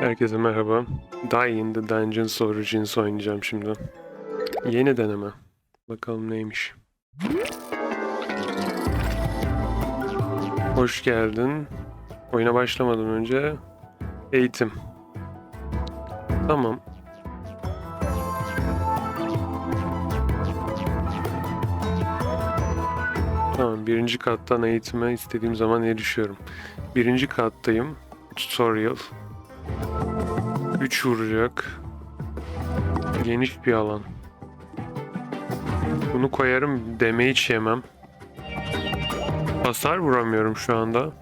Herkese merhaba. Die in the Dungeons Origins oynayacağım şimdi. Yeni deneme. Bakalım neymiş. Hoş geldin. Oyuna başlamadan önce eğitim. Tamam. Tamam, birinci kattan eğitime istediğim zaman erişiyorum. Birinci kattayım. Tutorial. 3 vuracak. Geniş bir alan. Bunu koyarım deme hiç yemem. Hasar vuramıyorum şu anda.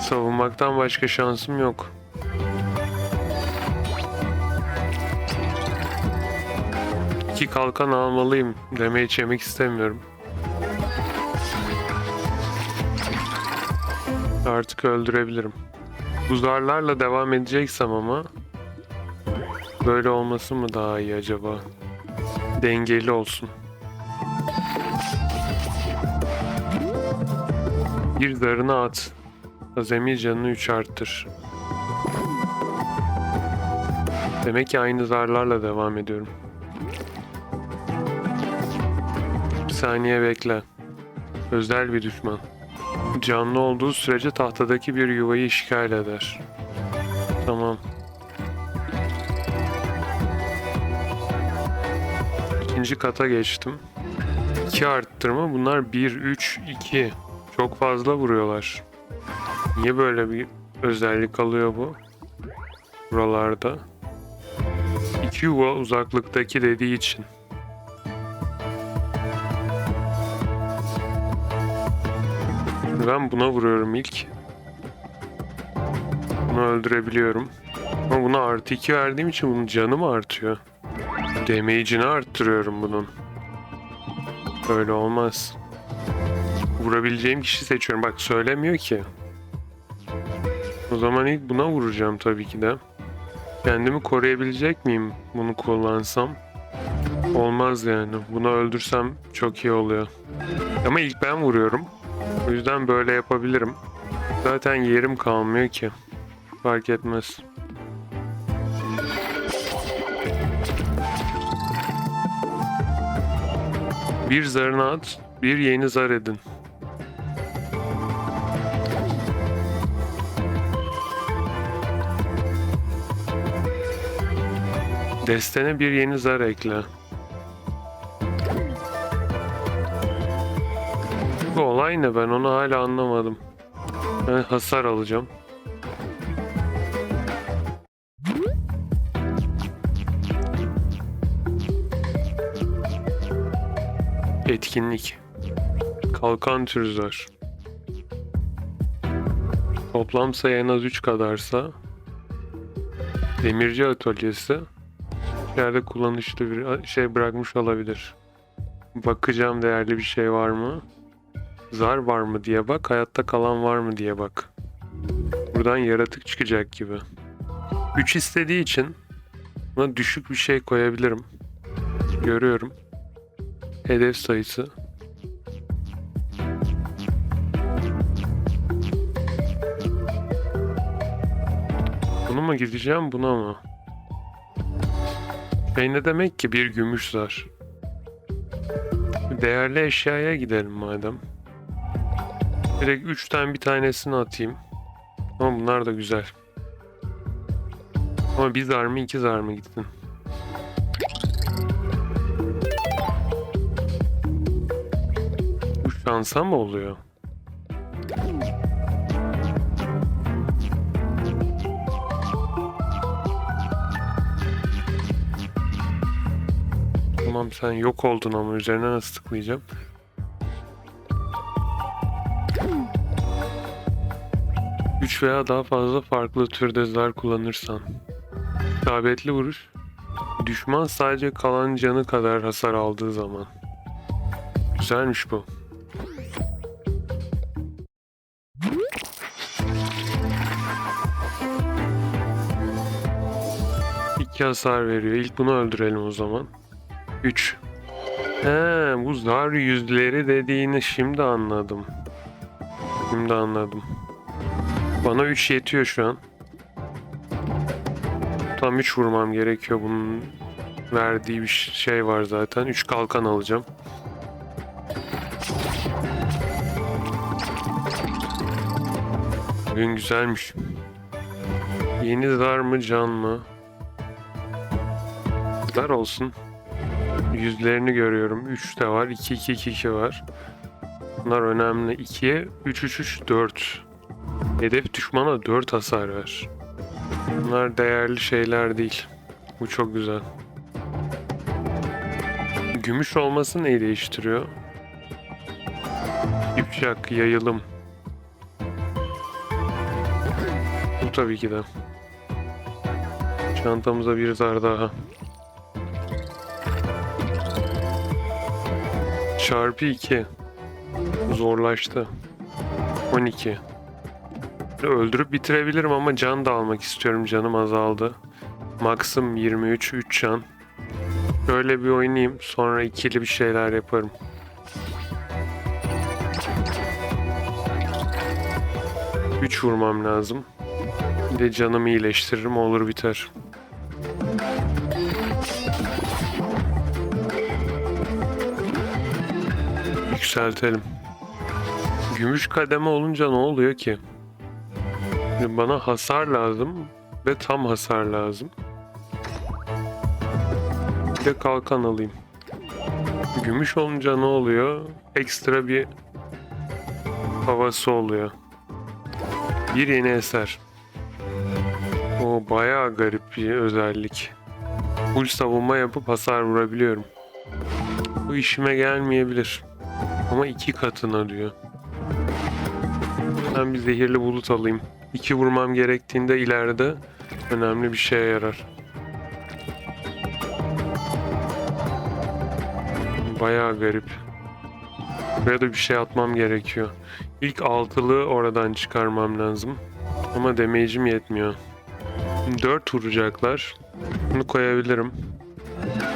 Savunmaktan başka şansım yok. İki kalkan almalıyım. Deme hiç yemek istemiyorum. Artık öldürebilirim. Buzarlarla devam edeceksem ama böyle olması mı daha iyi acaba? Dengeli olsun. Bir zarını at. Azami canını 3 arttır. Demek ki aynı zarlarla devam ediyorum. Bir saniye bekle. Özel bir düşman. Canlı olduğu sürece tahtadaki bir yuvayı işgal eder. Tamam. İkinci kata geçtim. 2 arttırma. Bunlar 1, 3, 2. Çok fazla vuruyorlar. Niye böyle bir özellik alıyor bu? Buralarda. 2 yuva uzaklıktaki dediği için. Ben buna vuruyorum ilk. Bunu öldürebiliyorum. Ama buna artı 2 verdiğim için bunun canı mı artıyor? Damage'ini arttırıyorum bunun. Böyle olmaz. Vurabileceğim kişi seçiyorum. Bak söylemiyor ki. O zaman ilk buna vuracağım tabii ki de. Kendimi koruyabilecek miyim bunu kullansam? Olmaz yani. Bunu öldürsem çok iyi oluyor. Ama ilk ben vuruyorum. O yüzden böyle yapabilirim. Zaten yerim kalmıyor ki. Fark etmez. Bir zarını at, bir yeni zar edin. Destene bir yeni zar ekle. Olay ben onu hala anlamadım. Ben hasar alacağım. Etkinlik. Kalkan türü zar. Toplam sayı en az 3 kadarsa Demirci atölyesi yerde kullanışlı bir şey bırakmış olabilir. Bakacağım değerli bir şey var mı? Zar var mı diye bak, hayatta kalan var mı diye bak. Buradan yaratık çıkacak gibi. 3 istediği için buna düşük bir şey koyabilirim. Görüyorum. Hedef sayısı. Bunu mu gideceğim buna mı? Şey ne demek ki bir gümüş zar? Değerli eşyaya gidelim madem. Direkt 3'ten bir tanesini atayım. Ama bunlar da güzel. Ama bir zar mı iki zar mı gittin? Bu şansa mı oluyor? Tamam sen yok oldun ama üzerine nasıl tıklayacağım? Üç veya daha fazla farklı türde zar kullanırsan. İsabetli vuruş. Düşman sadece kalan canı kadar hasar aldığı zaman. Güzelmiş bu. İki hasar veriyor. İlk bunu öldürelim o zaman. 3. He, bu zar yüzleri dediğini şimdi anladım. Şimdi anladım. Bana 3 yetiyor şu an. Tam 3 vurmam gerekiyor bunun verdiği bir şey var zaten. 3 kalkan alacağım. Bugün güzelmiş. Yeni zar mı can mı? Zar olsun. Yüzlerini görüyorum. 3 de var. 2 2 2 2 var. Bunlar önemli. 2'ye 3 3 3 4. Hedef düşmana 4 hasar ver. Bunlar değerli şeyler değil. Bu çok güzel. Gümüş olması neyi değiştiriyor? İpşak, yayılım. Bu tabii ki de. Çantamıza bir zar daha. Çarpı 2. Zorlaştı. 12. Öldürüp bitirebilirim ama can da almak istiyorum. Canım azaldı. Max'ım 23, 3 can. Böyle bir oynayayım. Sonra ikili bir şeyler yaparım. Üç vurmam lazım. Bir de canımı iyileştiririm olur biter. Yükseltelim. Gümüş kademe olunca ne oluyor ki? Şimdi bana hasar lazım ve tam hasar lazım. Bir de kalkan alayım. Gümüş olunca ne oluyor? Ekstra bir havası oluyor. Bir yeni eser. O bayağı garip bir özellik. Full savunma yapıp hasar vurabiliyorum. Bu işime gelmeyebilir. Ama iki katına diyor. Ben bir zehirli bulut alayım. İki vurmam gerektiğinde ileride önemli bir şeye yarar. Bayağı garip. Buraya da bir şey atmam gerekiyor. İlk altılı oradan çıkarmam lazım. Ama damage'im yetmiyor. 4 vuracaklar. Bunu koyabilirim.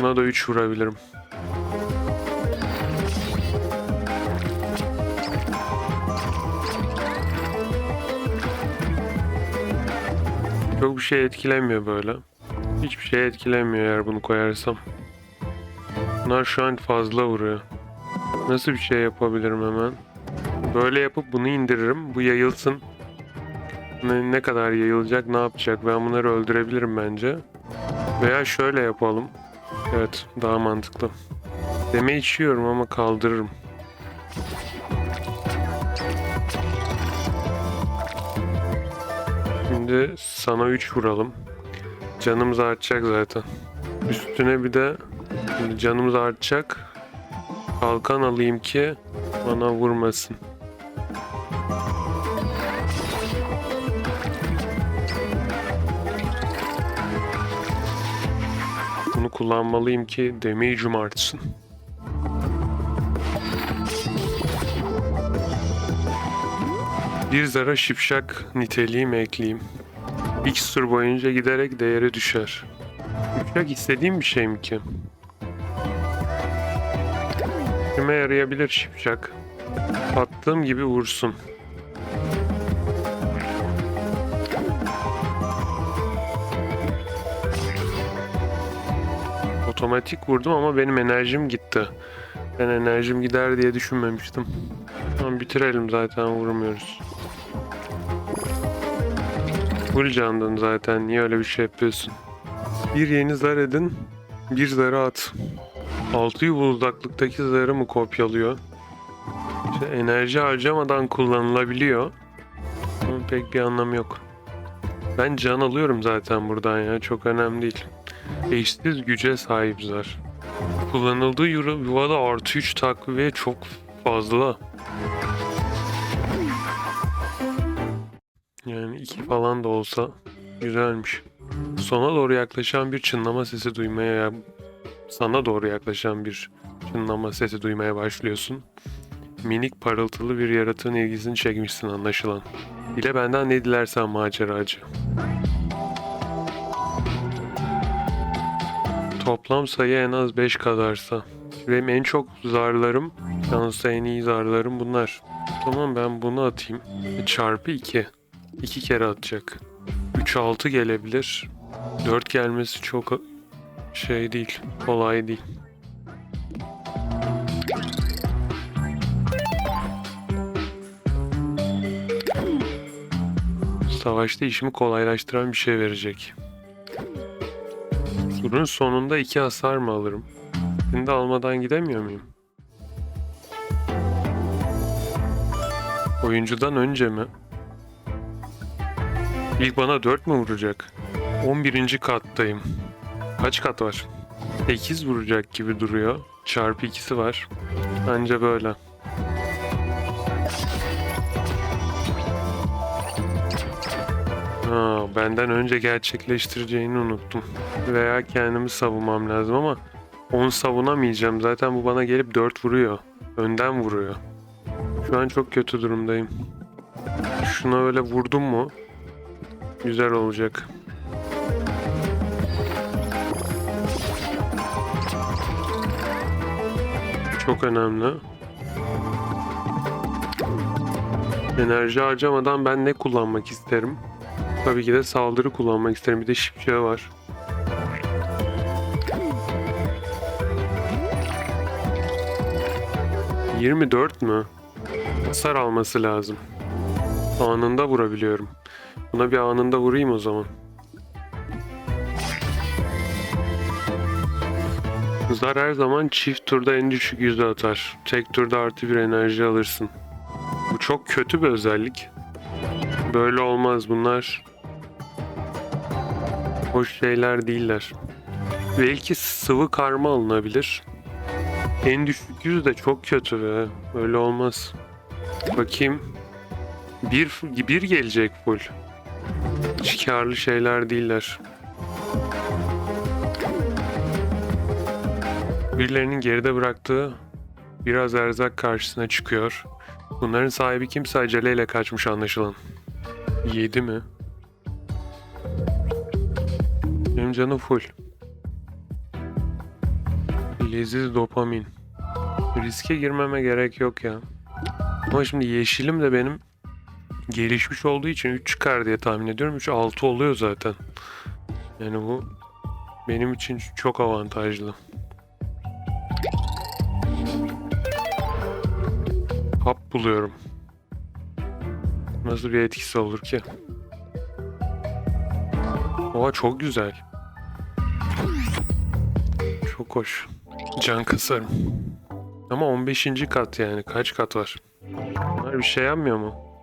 Buna da 3 vurabilirim. Çok bir şey etkilemiyor böyle. Hiçbir şey etkilemiyor eğer bunu koyarsam. Bunlar şu an fazla vuruyor. Nasıl bir şey yapabilirim hemen? Böyle yapıp bunu indiririm. Bu yayılsın. Ne, ne kadar yayılacak, ne yapacak? Ben bunları öldürebilirim bence. Veya şöyle yapalım. Evet, daha mantıklı. Deme içiyorum ama kaldırırım. Şimdi sana 3 vuralım. Canımız artacak zaten. Üstüne bir de canımız artacak. Kalkan alayım ki bana vurmasın. Bunu kullanmalıyım ki damage'im artsın. Bir zara şipşak niteliği mi ekleyeyim? X tur boyunca giderek değeri düşer. Şipşak istediğim bir şey mi ki? İşime yarayabilir şipşak. Attığım gibi vursun. Otomatik vurdum ama benim enerjim gitti. Ben enerjim gider diye düşünmemiştim. Tamam bitirelim zaten vurmuyoruz. Full candın zaten niye öyle bir şey yapıyorsun? Bir yeni zar edin, bir zarı at. 6 yıl uzaklıktaki zarı mı kopyalıyor? İşte enerji harcamadan kullanılabiliyor. Ama pek bir anlamı yok. Ben can alıyorum zaten buradan ya çok önemli değil. Eşsiz güce sahip zar. Kullanıldığı yuvada artı 3 takviye çok fazla. Yani iki falan da olsa güzelmiş. Sona doğru yaklaşan bir çınlama sesi duymaya sana doğru yaklaşan bir çınlama sesi duymaya başlıyorsun. Minik parıltılı bir yaratığın ilgisini çekmişsin anlaşılan. Dile benden ne dilersen maceracı. Toplam sayı en az 5 kadarsa. Benim en çok zarlarım, şansa en iyi zarlarım bunlar. Tamam ben bunu atayım. Çarpı 2. 2 kere atacak. 3 6 gelebilir. 4 gelmesi çok şey değil. Kolay değil. Savaşta işimi kolaylaştıran bir şey verecek. Turun sonunda iki hasar mı alırım? Şimdi almadan gidemiyor muyum? Oyuncudan önce mi? İlk bana 4 mü vuracak? 11. kattayım. Kaç kat var? 8 vuracak gibi duruyor. Çarpı ikisi var. Anca böyle. Ha, benden önce gerçekleştireceğini unuttum. Veya kendimi savunmam lazım ama onu savunamayacağım. Zaten bu bana gelip 4 vuruyor. Önden vuruyor. Şu an çok kötü durumdayım. Şuna öyle vurdum mu? Güzel olacak. Çok önemli. Enerji harcamadan ben ne kullanmak isterim? Tabii ki de saldırı kullanmak isterim. Bir de şipşe var. ...24 mü? Hasar alması lazım. Anında vurabiliyorum. Buna bir anında vurayım o zaman. Zar her zaman çift turda en düşük yüzde atar. Tek turda artı bir enerji alırsın. Bu çok kötü bir özellik. Böyle olmaz bunlar. Hoş şeyler değiller. Belki sıvı karma alınabilir. En düşük yüz de çok kötü be. Öyle olmaz. Bakayım. Bir, bir gelecek full. Hiç şeyler değiller. Birilerinin geride bıraktığı biraz erzak karşısına çıkıyor. Bunların sahibi kimse aceleyle kaçmış anlaşılan. Yedi mi? Benim canım full. Leziz dopamin. Riske girmeme gerek yok ya. Ama şimdi yeşilim de benim gelişmiş olduğu için 3 çıkar diye tahmin ediyorum. 3 6 oluyor zaten. Yani bu benim için çok avantajlı. Hap buluyorum. Nasıl bir etkisi olur ki? Oha çok güzel. Çok hoş. Can kasarım. Ama 15. kat yani. Kaç kat var? Bir şey yapmıyor mu?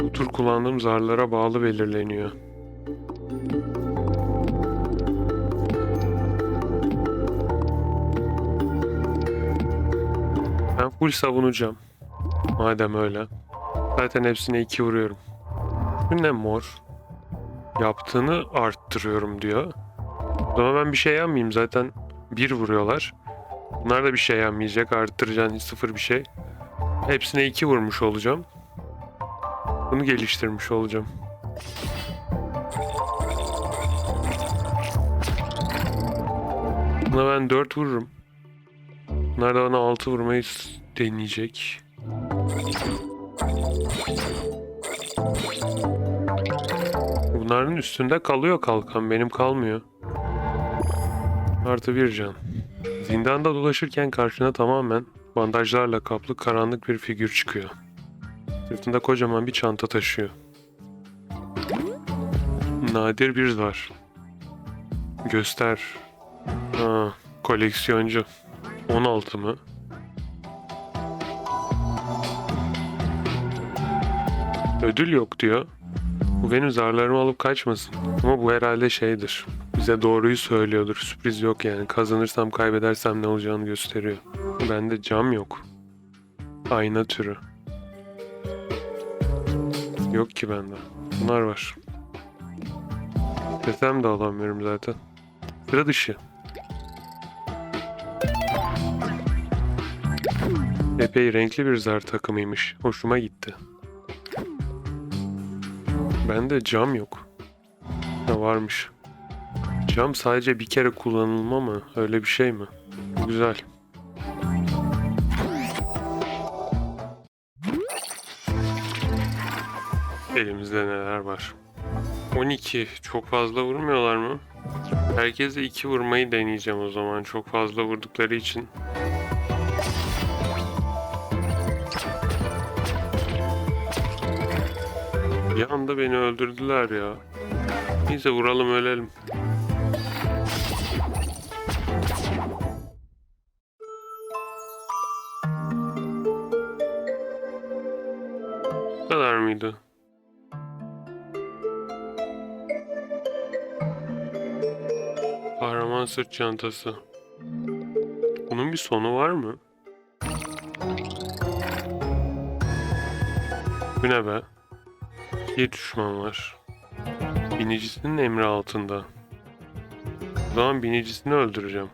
Bu tur kullandığım zarlara bağlı belirleniyor. Ben full savunacağım. Madem öyle. Zaten hepsine iki vuruyorum. Bu ne mor? Yaptığını arttırıyorum diyor. O zaman ben bir şey yapmayayım zaten. Bir vuruyorlar. Bunlar da bir şey yapmayacak. Arttıracaksın sıfır bir şey. Hepsine iki vurmuş olacağım. Bunu geliştirmiş olacağım. Buna ben 4 vururum. Bunlar da bana 6 vurmayı deneyecek. Bunların üstünde kalıyor kalkan. Benim kalmıyor. Artı bir can. Zindanda dolaşırken karşına tamamen bandajlarla kaplı karanlık bir figür çıkıyor. Sırtında kocaman bir çanta taşıyor. Nadir bir zar. Göster. Ha, koleksiyoncu. 16 mı? Ödül yok diyor. Bu benim zarlarımı alıp kaçmasın. Ama bu herhalde şeydir. Bize doğruyu söylüyordur. Sürpriz yok yani. Kazanırsam kaybedersem ne olacağını gösteriyor. Bende cam yok. Ayna türü. Yok ki bende. Bunlar var. Desem de alamıyorum zaten. Sıra dışı. Epey renkli bir zar takımıymış. Hoşuma gitti. Bende cam yok. Ne varmış? Cam sadece bir kere kullanılma mı? Öyle bir şey mi? Güzel. Elimizde neler var? 12. Çok fazla vurmuyorlar mı? Herkese 2 vurmayı deneyeceğim o zaman. Çok fazla vurdukları için. Bir anda beni öldürdüler ya. Neyse vuralım ölelim. Bu kadar mıydı? Kahraman sırt çantası. Bunun bir sonu var mı? Bu ne be? Bir düşman var. Binicisinin emri altında. O zaman binicisini öldüreceğim.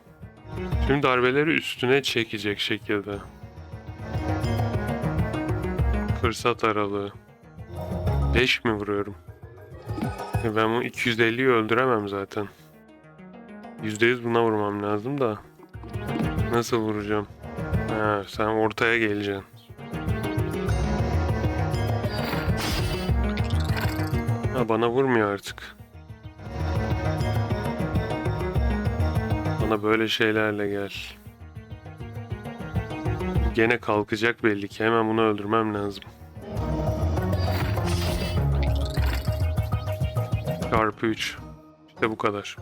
Tüm darbeleri üstüne çekecek şekilde. Fırsat aralığı. 5 mi vuruyorum? E Ben bu 250'yi öldüremem zaten. %100 buna vurmam lazım da. Nasıl vuracağım? Ha, sen ortaya geleceksin. Ha, bana vurmuyor artık. Bana böyle şeylerle gel. Gene kalkacak belli ki. Hemen bunu öldürmem lazım. Çarpı 3. İşte bu kadar.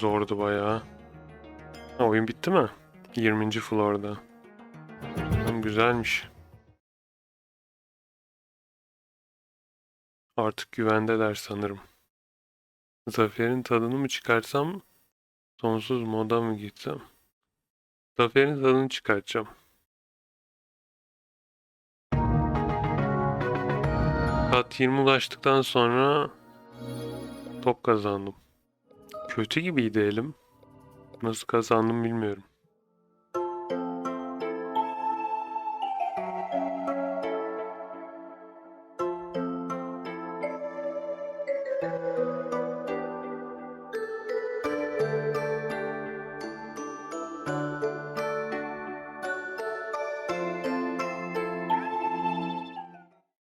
Zordu bayağı. Ha, oyun bitti mi? 20. floor'da. Tamam, güzelmiş. Artık güvendeler sanırım. Zaferin tadını mı çıkarsam, sonsuz moda mı gitsem? Zaferin tadını çıkartacağım. Kat 20 ulaştıktan sonra top kazandım. Kötü gibiydi elim. Nasıl kazandım bilmiyorum.